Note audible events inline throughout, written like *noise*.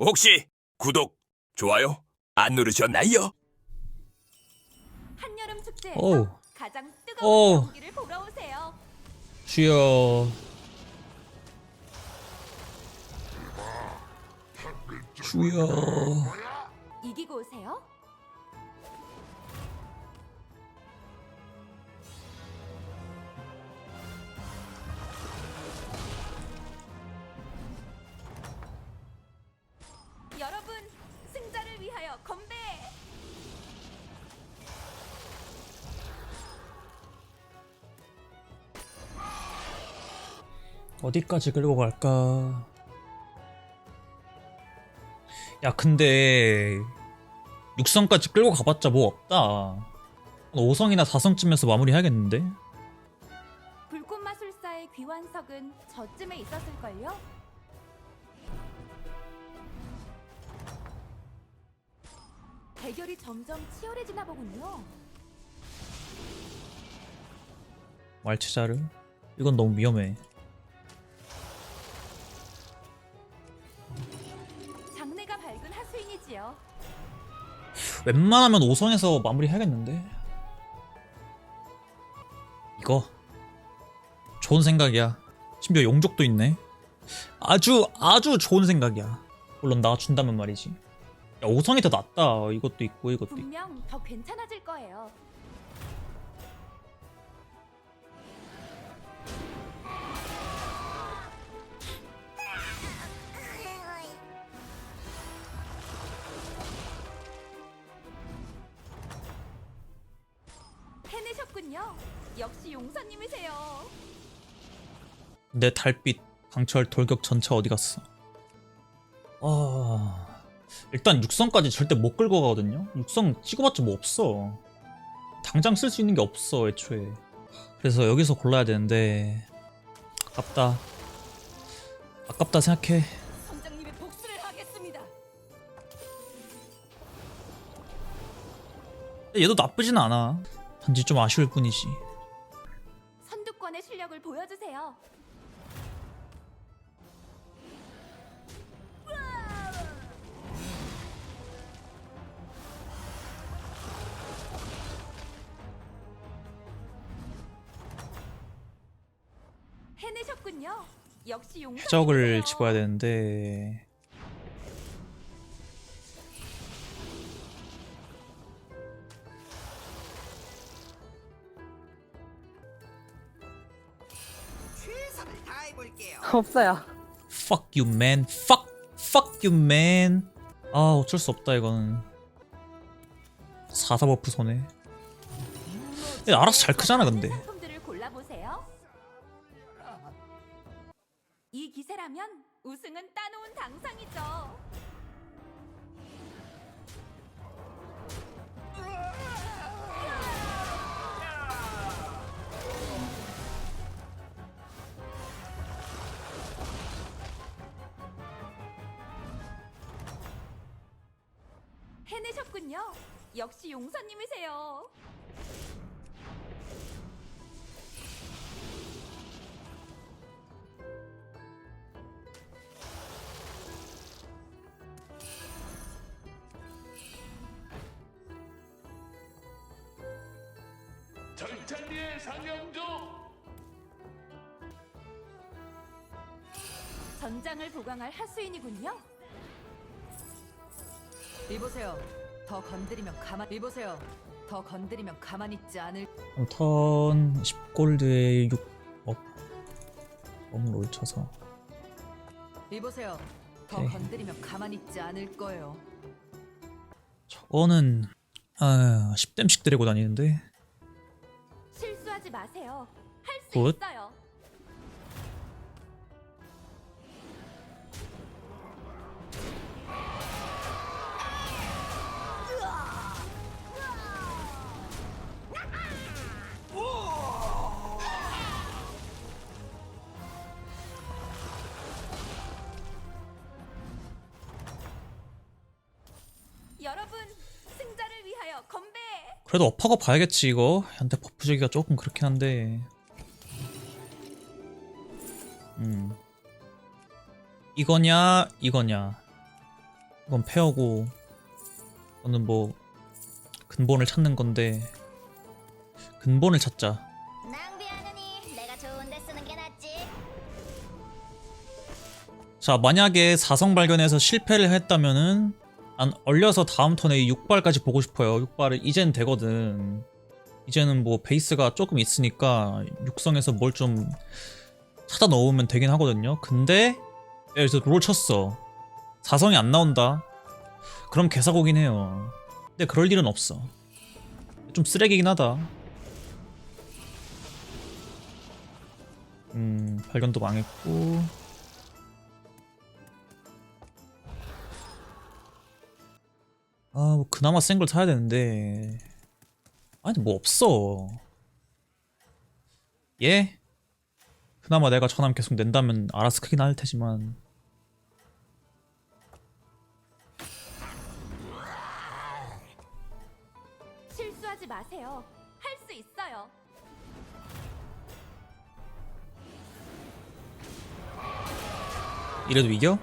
혹시 구독, 좋아요 안 누르셨나요? 한여름 축제에서 어우. 가장 뜨거운 어우. 경기를 보러 오세요. 주여 주여 이기고 오세요. 어디까지 끌고 갈까? 야 근데 6성까지 끌고 가봤자 뭐 없다. 5성이나 4성쯤에서 마무리해야겠는데? 불꽃 마술사의 귀환석은 저쯤에 있었을걸요? 대결이 점점 치열해지나 보군요. 말치자르 이건 너무 위험해 하수인이지요. 웬만하면 5성에서 마무리 해야겠는데? 이거. 좋은 생각이야. 심지어 용족도 있네. 아주 아주 좋은 생각이야. 물론 나와준다면 말이지. 야 5성이 더 낫다. 이것도 있고 이것도 있고. 분명 더 괜찮아질 거예요. 역시 용사님이세요. 내 달빛 강철 돌격 전차 어디 갔어? 아 일단 6성까지 절대 못 끌고 가거든요. 6성 찍어봤자 뭐 없어. 당장 쓸 수 있는 게 없어 애초에. 그래서 여기서 골라야 되는데 아깝다. 아깝다 생각해. 선장님의 복수를 하겠습니다. 얘도 나쁘진 않아. 단지 좀 아쉬울 뿐이지 선두권의 실력을 보여주세요. 해내셨군요. 역시 용. 해적을 집어야 되는데 *laughs* 없어요. Fuck you man Fuck Fuck you man 아 어쩔 수 없다 이거는 4사 버프 손해 얘 알아서 잘 크잖아 근데 상품들을 골라보세요. 이 기세라면 우승은 따놓은 당상이죠. 역시 용사님이세요. 절찬리의 상영조 전장을 보강할 하수인이군요. 이보세요. 더 건드리면 가만. 이보세요. 더 건드리면 가만 있지 않을. 턴 10골드에 6업 너무 롤 쳐서 이보세요. 더 오케이. 건드리면 가만 있지 않을 거예요. 저거는 아 10댐씩 들고 다니는데 실수하지 마세요. 할 수 굿. 있어요. 여러분, 승자를 위하여 건배! 그래도 업하고 봐야겠지 이거. 한테 버프 주기가 조금 그렇긴 한데. 음. 이거냐 이거냐. 이건 페어고 저는 뭐 근본을 찾는 건데. 근본을 찾자. 낭비하느니 내가 좋은데 쓰는 게 낫지. 자 만약에 사성 발견해서 실패를 했다면은 난 얼려서 다음 턴에 6발까지 보고 싶어요. 6발을 이젠 되거든. 이제는 뭐 베이스가 조금 있으니까 육성에서 뭘 좀 찾아 넣으면 되긴 하거든요. 근데 여기서 롤 쳤어. 사성이 안 나온다. 그럼 개사고긴 해요. 근데 그럴 일은 없어. 좀 쓰레기긴 하다. 음 발견도 망했고 아, 뭐 그나마 센 걸 사야 되는데. 아니, 뭐 없어. 예? 그나마 내가 전함 계속 낸다면 알아서 크긴 할 테지만. 실수하지 마세요. 할 수 있어요. 이래도 이겨?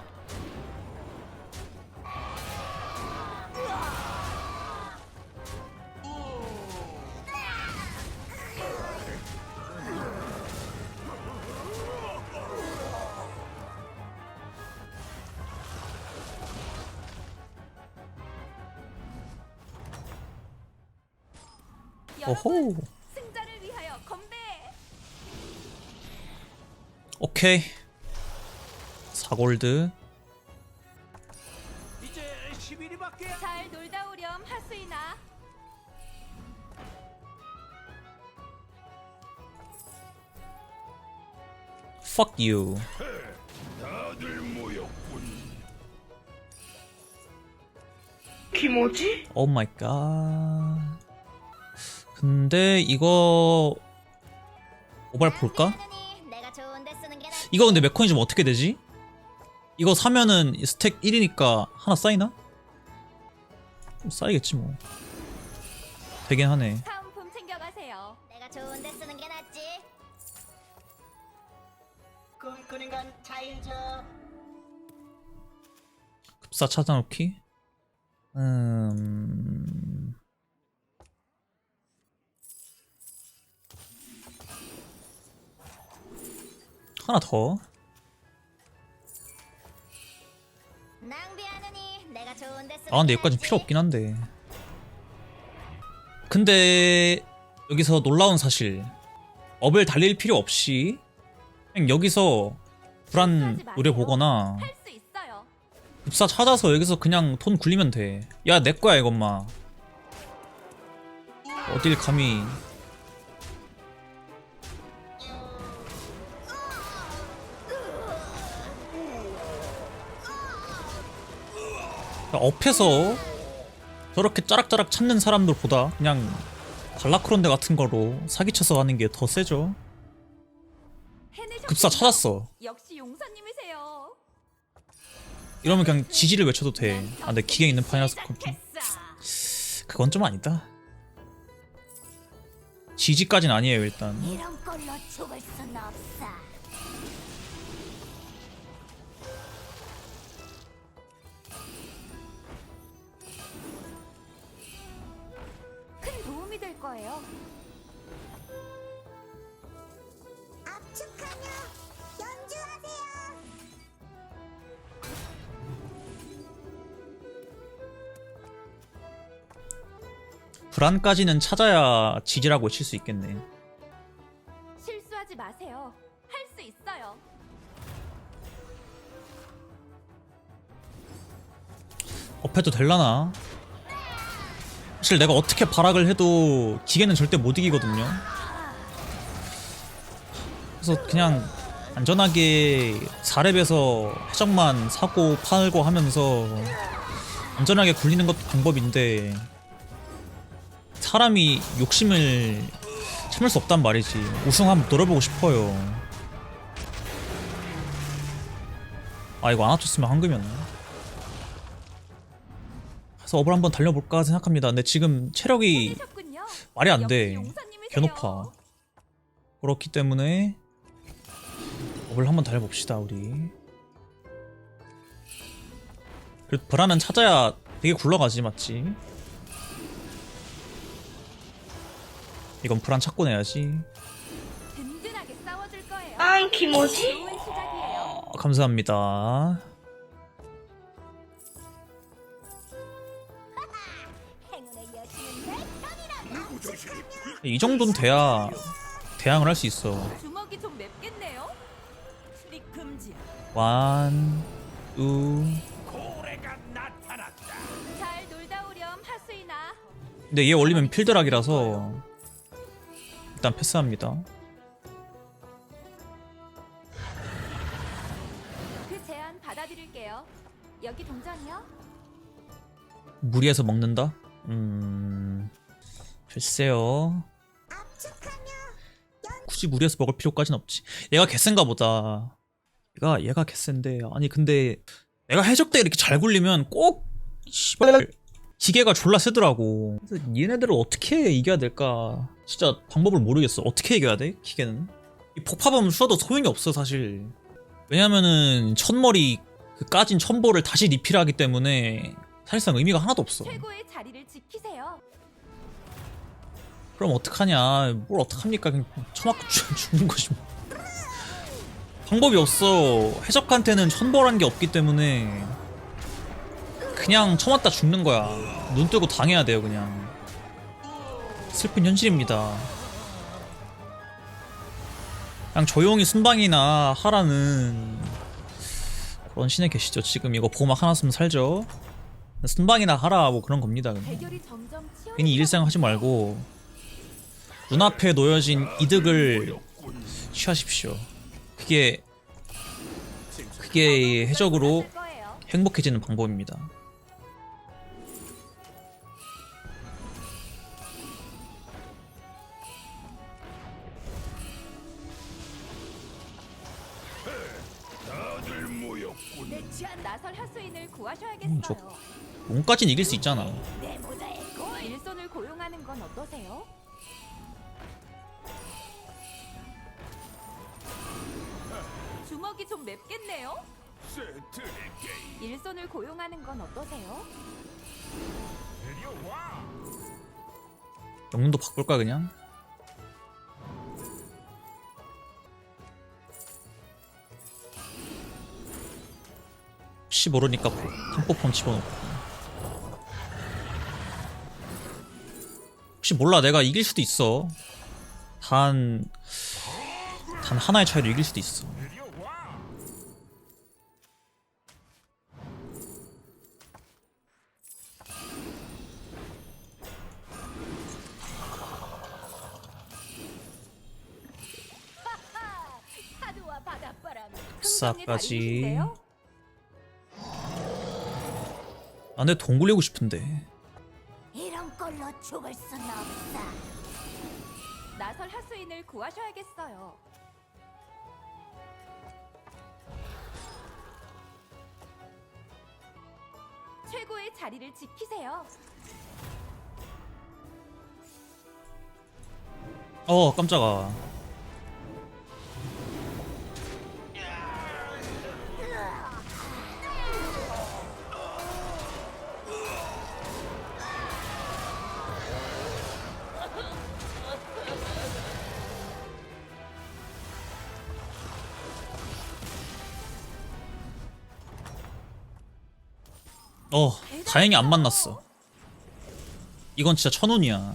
오케이. 4골드. 이제 11위밖에 잘 놀다 오렴 하수이나. Fuck you. 다들 모였군. 키모지? 오 마이 갓. 근데 이거 모발 볼까? 이거 근데 메커니즘 어떻게 되지? 이거 사면은 스택 1이니까 하나 쌓이나? 좀 쌓이겠지 뭐. 되긴 하네. 사은품 챙겨가세요. 내가 좋은데 쓰는 게 낫지. 꿈꾸는 건 자유죠. 급사 찾아놓기. 음. 하나 더. 아 근데 게 여기까지. 필요 없긴 한데. 근데 여기서 놀라운 사실. 업을 달릴 필요 없이 그냥 여기서 불안 노려 보거나 할수 있어요. 급사 찾아서 여기서 그냥 돈 굴리면 돼. 야, 내 거야, 이건 마. 어딜 감히. 업해서 저렇게 짜락짜락 찾는 사람들보다 그냥 발라크론데 같은 거로 사기쳐서 하는 게 더 세죠. 급사 찾았어. 역시 용사님이세요. 이러면 그냥 지지를 외쳐도 돼. 아, 근데 기계 있는 판이라서 그건 좀. 그건 좀 아니다. 지지까진 아니에요 일단. 이런 걸로 죽을 순 없어. 불안까지는 찾아야 지지라고 외칠 수 있겠네. 실수하지 마세요. 할 수 있어요. 업해도 될라나? 사실 내가 어떻게 발악을 해도 기계는 절대 못 이기거든요. 그래서 그냥 안전하게 4렙에서 해적만 사고 팔고 하면서 안전하게 굴리는 것도 방법인데 사람이 욕심을 참을 수 없단 말이지. 우승 한번 노려보고 싶어요. 아 이거 안 합쳤으면 황금이었네. 그래서 업을 한번 달려볼까 생각합니다. 근데 지금 체력이. 말이 안 돼. 역시 용사님이세요. 개 높아. 그렇기 때문에 업을 한번 달려봅시다 우리. 그래도 브라는 찾아야 되게 굴러가지 맞지? 이건 브란 찾고 내야지 든든하게 싸워줄 거예요. 아, 키모지? 좋은 시작이에요. 어, 감사합니다 행운의 여신은 내 편이란다. 이 정도는 돼야 대항을 할 수 있어 주먹이 좀 맵겠네요. 출입 금지. 완, 우. 고래가 나타났다. 잘 놀다 오렴 하수이나. 근데 얘 올리면 필드락이라서 일단 패스합니다. 그 제안 받아들일게요. 여기 동전이요. 무리해서 먹는다? 음, 글쎄요. 굳이 무리해서 먹을 필요까지는 없지. 얘가 개센가 보다. 얘가 얘가 개센데 아니 근데 내가 해적 때 이렇게 잘 굴리면 꼭 씨발 기계가 졸라 세더라고. 그래서 얘네들을 어떻게 이겨야 될까? 진짜 방법을 모르겠어. 어떻게 이겨야 돼? 기계는? 이 폭파범 쏘도 소용이 없어 사실. 왜냐면은 천머리 그 까진 천보를 다시 리필하기 때문에 사실상 의미가 하나도 없어. 최고의 자리를 지키세요. 그럼 어떡하냐? 뭘 어떡합니까? 그냥 쳐맞고 죽- 죽는 거지 뭐. 방법이 없어. 해적한테는 천벌한 게 없기 때문에 그냥 쳐맞다 죽는 거야. 눈 뜨고 당해야 돼요, 그냥. 슬픈 현실입니다. 그냥 조용히 순방이나 하라는 그런 신에 계시죠. 지금 이거 보막 하나 쓰면 살죠. 순방이나 하라 뭐 그런 겁니다. 그냥. 괜히 일생 하지 말고 눈앞에 놓여진 이득을 취하십시오. 그게 그게 해적으로. 행복해지는 방법입니다. 음. 저- 몸까진 이길 수 있잖아. 일손을 고용하는 건 어떠세요? 주먹이 좀 맵겠네요. 일손을 고용하는 건 어떠세요? 영웅도 바꿀까 그냥? 혹시 모르니까 탐포폼 집어넣고. 혹시 몰라 내가 이길 수도 있어. 단... 단 하나의 차이로 이길 수도 있어. 싹까지 아 근데 돈 굴리고 싶은데 이런 걸로 죽을 순 없어. 나설 하수인을 구하셔야겠어요. 최고의 자리를 지키세요. 어 깜짝아 어 다행히 안 만났어. 이건 진짜 천운이야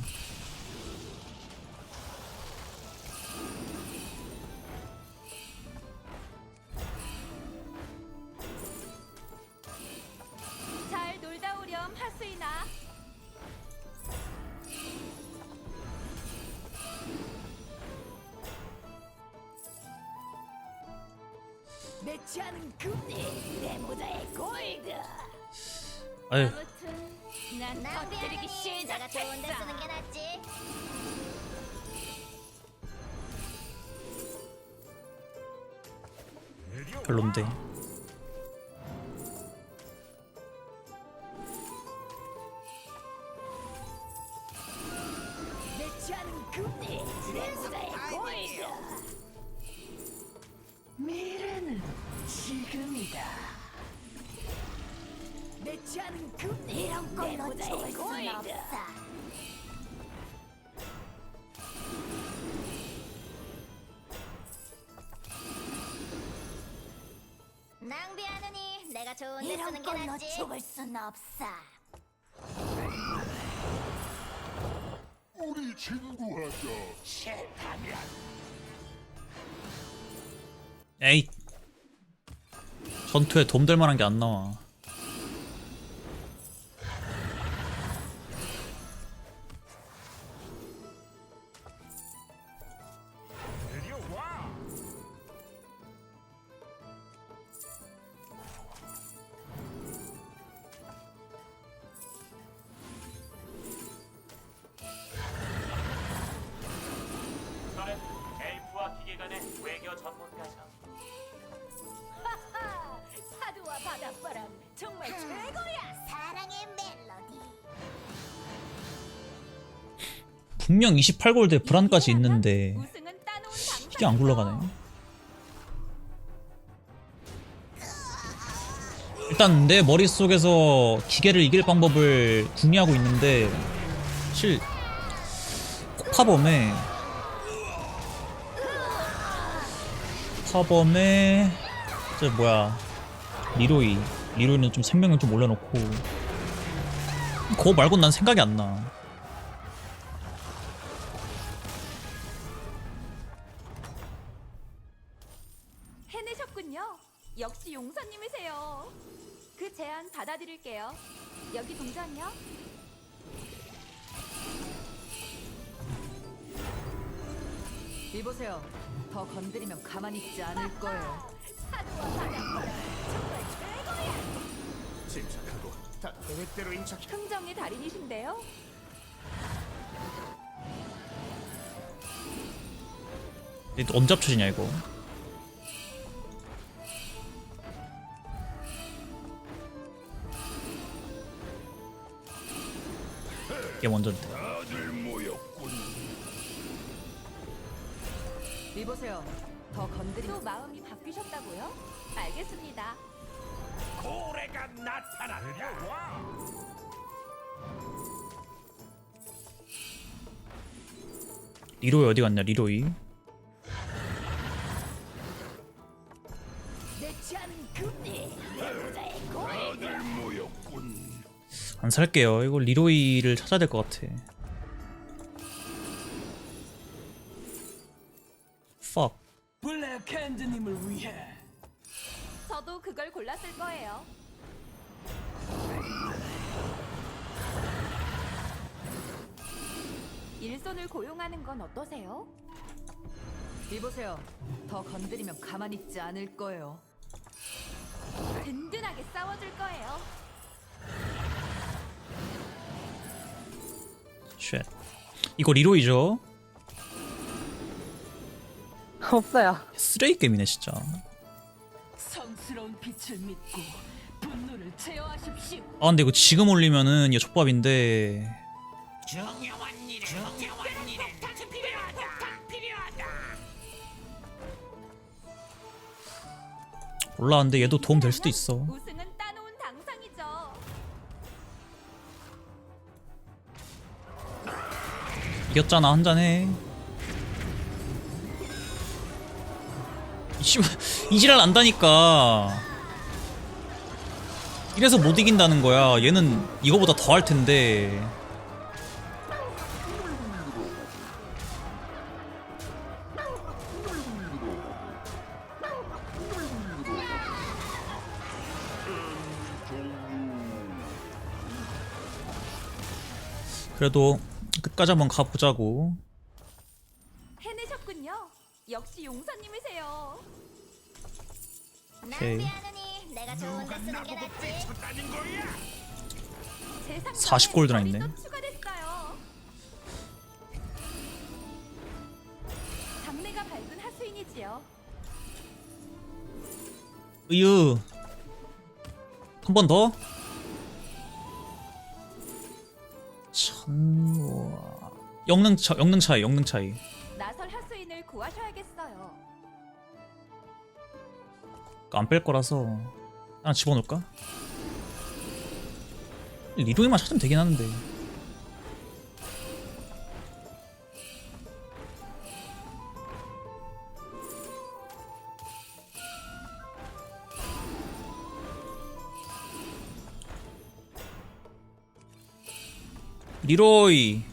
별론데 쓰는 게 낫지. 죽을 순 없어. 우리 친구하자. 싫다면 에이 전투에 도움될 만한 게 안 나와. 28골드에 불안까지 있는데. 이게 안 굴러가네 일단 내 머릿속에서 기계를 이길 방법을 궁리하고 있는데 사실 코카범에 코카범에 저 뭐야 리로이 리로이는 좀 생명력 좀 올려놓고 그거 말고 난 생각이 안나 그 제안 받아들일게요. 여기 동전이요. 이보세요. 더 건드리면 가만히 있지 않을 거예요. 파도와 바닷바람 정말 최고야. 침착하고 다 계획대로 인척해. 흥정의 달인이신데요. 이게 언제 합쳐지냐 이거 다들 모였군. 이보세요. 더 건드리면 또 마음이 바뀌셨다고요? 알겠습니다. 고래가 나타났다. 리로이 어디 갔냐 리로이 내지 않은 금리. 다들 모였군. 안 살게요 이거 리로이를 찾아야 될 것 같아 fuck 블랙핸드님을 위해 저도 그걸 골랐을 거예요. 일손을 고용하는 건 어떠세요? 이보세요. 더 건드리면 가만히 있지 않을 거예요. 든든하게 싸워줄 거예요. 쉣 이거 리로이죠 없어요. 쓰레기 게임이네 진짜 성스러운 빛을 믿고 분노를 제어하십시오. 아 근데 이거 지금 올리면은 이거 족밥인데 중요한 일에 중요한 일에 폭탄이 필요하다. 폭탄 필요하다. 올라왔는데 얘도 도움 될 수도 있어 우승 이겼잖아 한잔해 씨발 이지랄 안다니까. 이래서 못 이긴다는 거야. 얘는 이거보다 더 할 텐데. 그래도 끝까지 한번 가보자고 해내셨군요. 역시 용사님이세요. 오케이. 낭비하느니 내가 좋은 데 쓰는 게 낫지. 쳤다는 거야. 제 상점에 40 골드나 있네. 벌이 또 추가됐어요. 장래가 밝은 하수인이지요. 으유 한 번 더? 천와 영능 차 영능 차이 영능 차이 나설 하수인을 구하셔야겠어요. 안 뺄 거라서 하나 집어넣을까? 리로이만 찾으면 되긴 하는데 리로이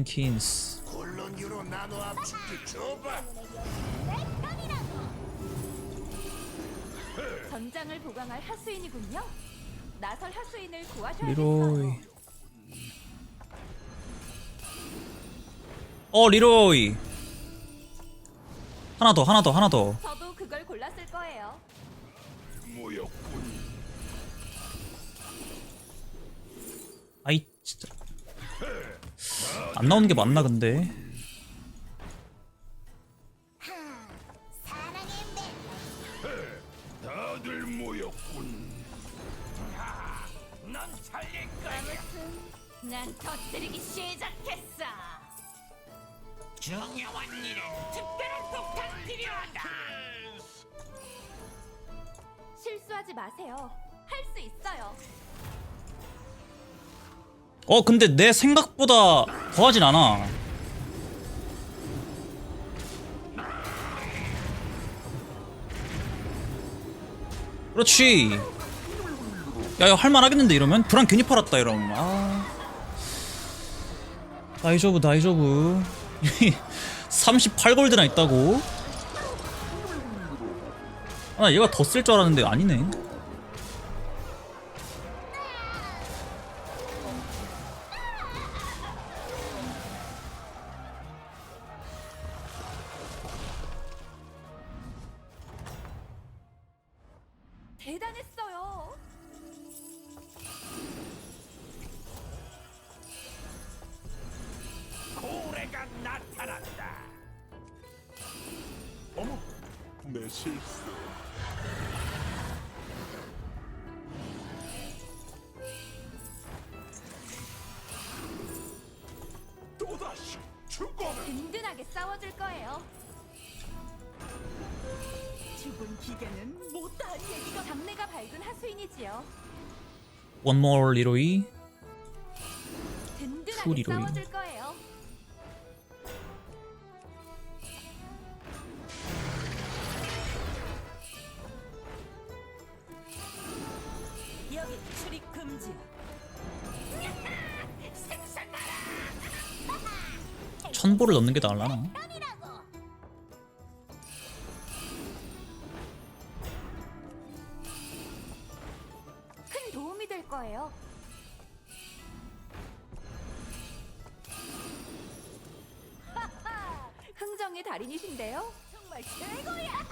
젠킨스 콜로니로 나눠 압축기 줘봐. 전장을 보강할 하수인이군요. 나설 하수인을 구하셔야겠어요. 리로이 어 리로이 하나 더 하나 더 하나 더 저도 그걸 골랐을 거예요. 모였군. 아이 진짜 안 나오는 게 맞나 근데 사랑의 매 다들 모였군. 넌 살릴 거야. 난 터뜨리기 시작했어. 중요한 일은 특별한 폭탄 필요하다. 실수하지 마세요. 할 수 있어요. 어 근데 내 생각보다 더하진 않아. 그렇지. 야 이거 할만하겠는데 이러면? 불안 괜히 팔았다 이러면. 아. 나이저브 나이저브. 38골드나 *laughs* 있다고? 아 얘가 더 쓸 줄 알았는데 아니네 든든하게 싸워줄 거예요. 죽은 기계는 못다한 얘기가 장래가 밝은 하수인이지요. One more 리로이 든든하게 싸워줄 거예요. 넣는 게 나을라나? 큰 도움이 될 거예요. *laughs* 흥정의 달인이신데요? 정말 최고야.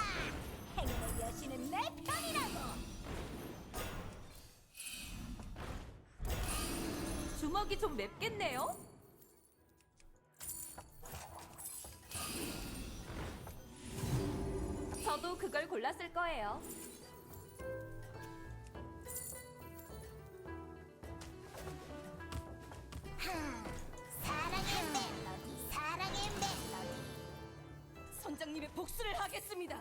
행운의 여신은 내 편이라고. 주먹이 좀 맵겠네요. 저도 그걸 골랐을 거예요. 사랑의 멜로디, 사랑의 멜로디. 선장님의 복수를 하겠습니다.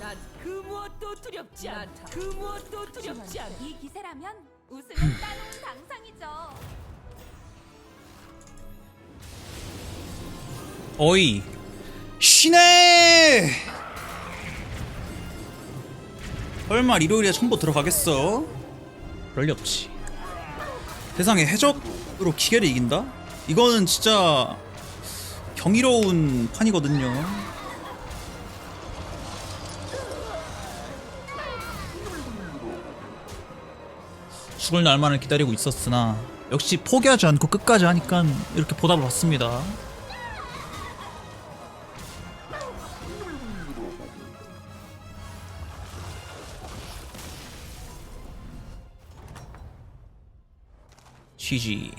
난 그 무엇도 두렵지 않다. 그 무엇도 두렵지 않아. 이 기세라면 우승은 따놓은 당상이죠. 어이 쉬네 설마 리로이에 첨보 들어가겠어? 그럴 리 없지 세상에 해적으로 기계를 이긴다? 이거는 진짜 경이로운 판이거든요 죽을 날만을 기다리고 있었으나 역시 포기하지 않고 끝까지 하니까 이렇게 보답을 받습니다 GG